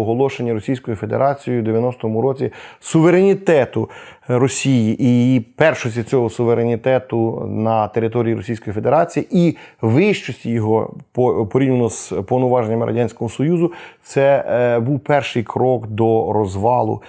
оголошення Російською Федерацією у 90-му році суверенітету Росії і її першості цього суверенітету на території Російської Федерації і вищості його по- порівняно з повноваженнями Радянського Союзу, це е, був перший крок до розвалу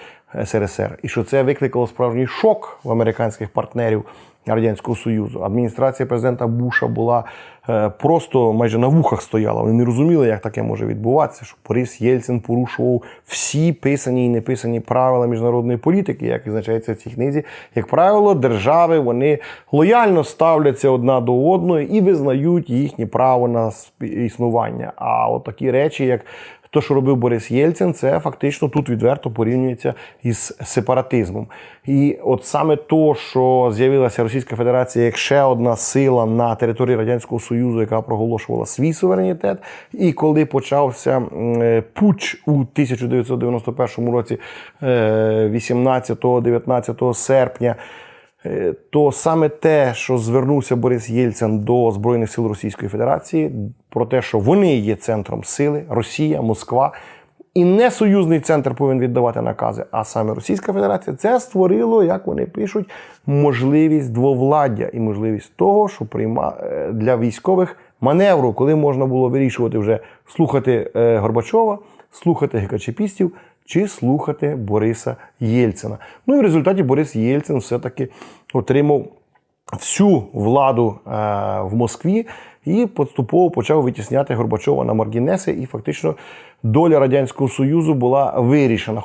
СРСР. І що це викликало справжній шок в американських партнерів. Радянського Союзу. Адміністрація президента Буша була е, просто майже на вухах стояла. Вони не розуміли, як таке може відбуватися, що Борис Єльцин порушував всі писані і неписані правила міжнародної політики, як відзначається в цій книзі. Як правило, держави вони лояльно ставляться одна до одної і визнають їхнє право на існування. А от такі речі, як те, що робив Борис Єльцин, це фактично тут відверто порівнюється із сепаратизмом. І от саме то, що з'явилася Російська Федерація як ще одна сила на території Радянського Союзу, яка проголошувала свій суверенітет, і коли почався е, путч у 1991 році, 18-19 серпня. Е, то саме те, що звернувся Борис Єльцин до Збройних сил Російської Федерації, про те, що вони є центром сили, Росія, Москва, і не союзний центр повинен віддавати накази, а саме Російська Федерація, це створило, як вони пишуть, можливість двовладдя і можливість того, що прийма е, для військових маневру, коли можна було вирішувати вже слухати е, Горбачова, слухати гекачепістів чи слухати Бориса Єльцина. Ну і в результаті Борис Єльцин все-таки отримав всю владу е, в Москві і поступово почав витісняти Горбачова на маргінеси, і фактично доля Радянського Союзу була вирішена.